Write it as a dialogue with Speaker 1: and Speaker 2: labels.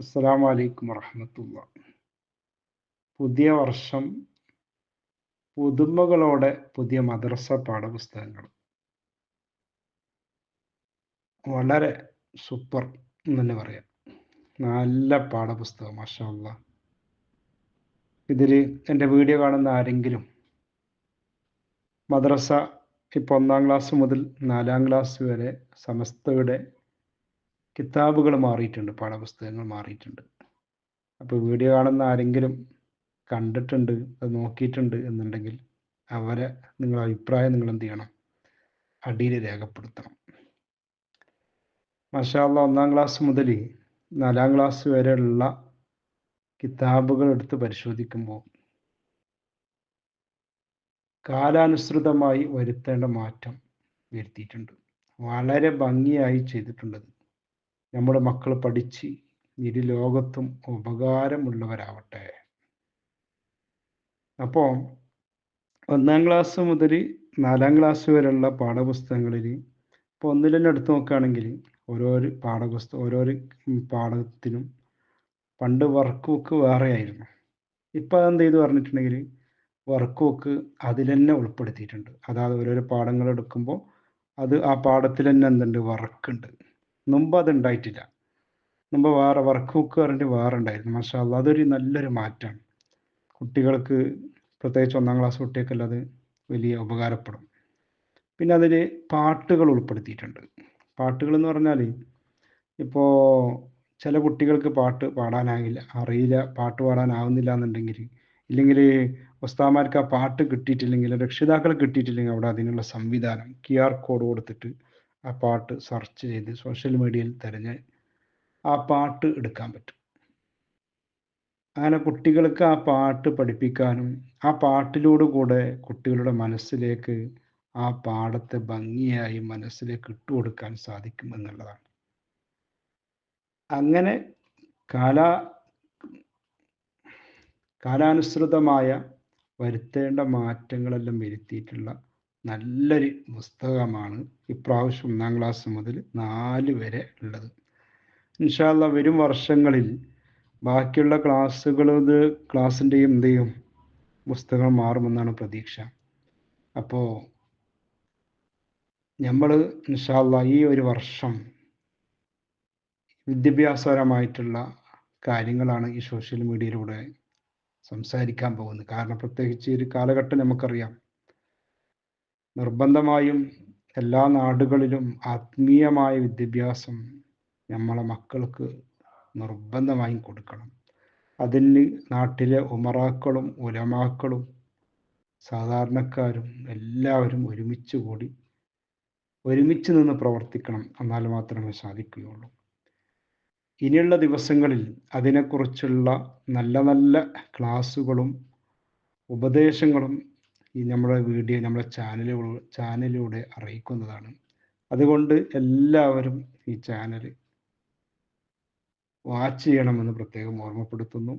Speaker 1: അസ്സലാമു വലൈക്കും വറഹമത്തുള്ള. പുതിയ വർഷം പുതുമകളോടെ പുതിയ മദ്രസ പാഠപുസ്തകങ്ങൾ. വളരെ സൂപ്പർ എന്ന് തന്നെ പറയാം. നല്ല പാഠപുസ്തകം മാഷാല്ല ഇതിൽ എന്റെ വീഡിയോ കാണുന്ന ആരെങ്കിലും മദ്രസ ഇപ്പോൾ ഒന്നാം ക്ലാസ് മുതൽ നാലാം ക്ലാസ് വരെ സമസ്തയുടെ കിതാബുകൾ മാറിയിട്ടുണ്ട് പാഠപുസ്തകങ്ങൾ മാറിയിട്ടുണ്ട്. അപ്പോൾ വീഡിയോ കാണുന്ന ആരെങ്കിലും കണ്ടിട്ടുണ്ട് അത് നോക്കിയിട്ടുണ്ട് എന്നുണ്ടെങ്കിൽ അവരെ നിങ്ങളുടെ അഭിപ്രായം നിങ്ങൾ എന്ത് ചെയ്യണം? അടിയിൽ രേഖപ്പെടുത്തണം. മഷാല്ല ഒന്നാം ക്ലാസ് മുതൽ നാലാം ക്ലാസ് വരെയുള്ള കിതാബുകൾ എടുത്ത് പരിശോധിക്കുമ്പോൾ കാലാനുസൃതമായി വരുത്തേണ്ട മാറ്റം വരുത്തിയിട്ടുണ്ട്. വളരെ ഭംഗിയായി ചെയ്തിട്ടുണ്ടത് നമ്മുടെ മക്കൾ പഠിച്ച് ഇരു ലോകത്തും ഉപകാരമുള്ളവരാവട്ടെ. അപ്പോൾ ഒന്നാം ക്ലാസ് മുതൽ നാലാം ക്ലാസ് വരെയുള്ള പാഠപുസ്തകങ്ങളിൽ ഇപ്പോൾ ഒന്നിൽ തന്നെ എടുത്തു നോക്കുകയാണെങ്കിൽ ഓരോരോ പാഠപുസ്തകം ഓരോരോ പാഠത്തിനും പണ്ട് വർക്ക് ബുക്ക് വേറെയായിരുന്നു. ഇപ്പം അതെന്ത് ചെയ്തു പറഞ്ഞിട്ടുണ്ടെങ്കിൽ വർക്ക് ബുക്ക് അതിൽ തന്നെ ഉൾപ്പെടുത്തിയിട്ടുണ്ട്. അതായത് ഓരോരോ പാഠങ്ങൾ എടുക്കുമ്പോൾ അത് ആ പാഠത്തിൽ തന്നെ എന്തുണ്ട്? വർക്ക് ഉണ്ട്. മുമ്പ് അത് ഉണ്ടായിട്ടില്ല മുമ്പ് വേറെ വർക്ക് ബുക്ക് പറഞ്ഞിട്ട് വേറെ ഉണ്ടായിരുന്നു. മാഷാ അതൊരു നല്ലൊരു മാറ്റമാണ് കുട്ടികൾക്ക് പ്രത്യേകിച്ച് ഒന്നാം ക്ലാസ് കുട്ടികൾക്കെല്ലാം അത് വലിയ ഉപകാരപ്പെടും. പിന്നെ അതിൽ പാട്ടുകൾ ഉൾപ്പെടുത്തിയിട്ടുണ്ട്. പാട്ടുകൾ എന്ന് പറഞ്ഞാൽ ഇപ്പോൾ ചില കുട്ടികൾക്ക് പാട്ട് പാടാനാകില്ല. അറിയില്ല പാട്ട് പാടാനാവുന്നില്ല എന്നുണ്ടെങ്കിൽ ഇല്ലെങ്കിൽ ഉസ്താമാർക്ക് ആ പാട്ട് കിട്ടിയിട്ടില്ലെങ്കിൽ രക്ഷിതാക്കൾ കിട്ടിയിട്ടില്ലെങ്കിൽ അവിടെ അതിനുള്ള സംവിധാനം ക്യു ആർ കോഡ് കൊടുത്തിട്ട് ആ പാട്ട് സെർച്ച് ചെയ്ത് സോഷ്യൽ മീഡിയയിൽ തിരഞ്ഞ് ആ പാട്ട് എടുക്കാൻ പറ്റും. അങ്ങനെ കുട്ടികൾക്ക് ആ പാട്ട് പഠിപ്പിക്കാനും ആ പാട്ടിലൂടെ കൂടെ കുട്ടികളുടെ മനസ്സിലേക്ക് ആ പാടത്തെ ഭംഗിയായി മനസ്സിലേക്ക് ഇട്ടുകൊടുക്കാൻ സാധിക്കും എന്നുള്ളതാണ്. അങ്ങനെ കാല കാലാനുസൃതമായ വരുത്തേണ്ട മാറ്റങ്ങളെല്ലാം വരുത്തിയിട്ടുള്ള നല്ലൊരു പുസ്തകമാണ് ഇപ്രാവശ്യം ഒന്നാം ക്ലാസ് മുതൽ നാല് വരെ ഉള്ളത്. ഇൻഷാല്ല വരും വർഷങ്ങളിൽ ബാക്കിയുള്ള ക്ലാസ്സുകൾ ക്ലാസ്സിന്റെയും എന്ത് ചെയ്യും? പുസ്തകം മാറുമെന്നാണ് പ്രതീക്ഷ. അപ്പോൾ നമ്മൾ ഇൻഷാല്ല ഈ ഒരു വർഷം വിദ്യാഭ്യാസപരമായിട്ടുള്ള കാര്യങ്ങളാണ് ഈ സോഷ്യൽ മീഡിയയിലൂടെ സംസാരിക്കാൻ പോകുന്നത്. കാരണം പ്രത്യേകിച്ച് ഈ ഒരു കാലഘട്ടം നമുക്കറിയാം. നിർബന്ധമായും എല്ലാ നാടുകളിലും ആത്മീയമായ വിദ്യാഭ്യാസം നമ്മളെ മക്കൾക്ക് നിർബന്ധമായും കൊടുക്കണം. അതിന് നാട്ടിലെ ഉമറാക്കളും ഉലമാക്കളും സാധാരണക്കാരും എല്ലാവരും ഒരുമിച്ച് കൂടി ഒരുമിച്ച് നിന്ന് പ്രവർത്തിക്കണം എന്നാൽ മാത്രമേ സാധിക്കുകയുള്ളൂ. ഇനിയുള്ള ദിവസങ്ങളിൽ അതിനെക്കുറിച്ചുള്ള നല്ല നല്ല ക്ലാസ്സുകളും ഉപദേശങ്ങളും ഈ നമ്മുടെ വീഡിയോ നമ്മുടെ ചാനലുകൾ ചാനലിലൂടെ അറിയിക്കുന്നതാണ്. അതുകൊണ്ട് എല്ലാവരും ഈ ചാനൽ വാച്ച് ചെയ്യണമെന്ന് പ്രത്യേകം ഓർമ്മപ്പെടുത്തുന്നു.